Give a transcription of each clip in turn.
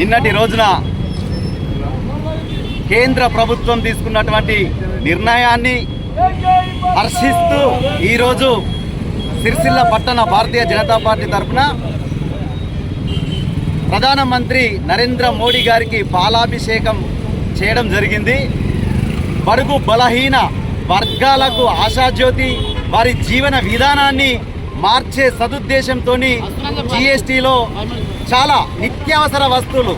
నిన్నటి రోజున కేంద్ర ప్రభుత్వం తీసుకున్నటువంటి నిర్ణయాన్ని హర్షిస్తూ ఈరోజు సిరిసిల్ల పట్టణ భారతీయ జనతా పార్టీ తరఫున ప్రధానమంత్రి నరేంద్ర మోడీ గారికి పాలాభిషేకం చేయడం జరిగింది. బడుగు బలహీన వర్గాలకు ఆశాజ్యోతి వారి జీవన విధానాన్ని మార్చే సదుద్దేశంతో జిఎస్టిలో చాలా నిత్యావసర వస్తువులు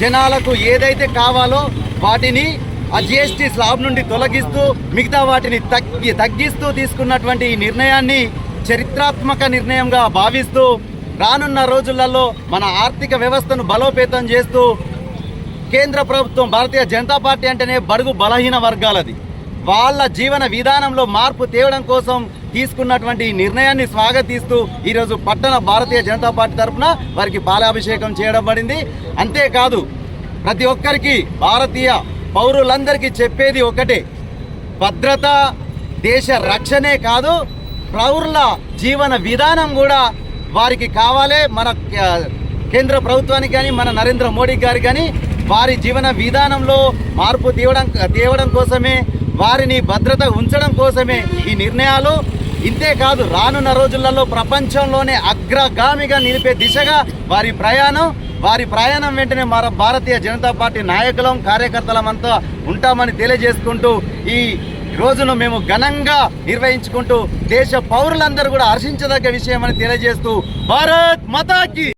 జనాలకు ఏదైతే కావాలో వాటిని ఆ జిఎస్టీ స్లాబ్ నుండి తొలగిస్తూ మిగతా వాటిని తగ్గి తగ్గిస్తూ తీసుకున్నటువంటి ఈ నిర్ణయాన్ని చరిత్రాత్మక నిర్ణయంగా భావిస్తూ రానున్న రోజులలో మన ఆర్థిక వ్యవస్థను బలోపేతం చేస్తూ కేంద్ర ప్రభుత్వం భారతీయ జనతా పార్టీ అంటేనే బడుగు బలహీన వర్గాలది. వాళ్ళ జీవన విధానంలో మార్పు తేవడం కోసం తీసుకున్నటువంటి నిర్ణయాన్ని స్వాగతిస్తూ ఈరోజు పట్టణ భారతీయ జనతా పార్టీ తరఫున వారికి పాలాభిషేకం చేయడం పడింది. అంతేకాదు ప్రతి ఒక్కరికి భారతీయ పౌరులందరికీ చెప్పేది ఒకటే భద్రత దేశ రక్షణే కాదు పౌరుల జీవన విధానం కూడా వారికి కావాలి. మన కేంద్ర ప్రభుత్వానికి కానీ మన నరేంద్ర మోడీ గారికి కానీ వారి జీవన విధానంలో మార్పు తీవడం తేవడం కోసమే వారిని భద్రత ఉంచడం కోసమే ఈ నిర్ణయాలు. ఇంతే కాదు రానున్న రోజులలో ప్రపంచంలోనే అగ్రగామిగా నిలిపే దిశగా వారి ప్రయాణం వారి ప్రయాణం వెంటనే మన భారతీయ జనతా పార్టీ నాయకులం కార్యకర్తలమంతా ఉంటామని తెలియజేసుకుంటూ ఈ రోజును మేము ఘనంగా నిర్వహించుకుంటూ దేశ పౌరులందరూ కూడా హర్షించదగ్గ విషయమని తెలియజేస్తూ భారత్ మతాకి.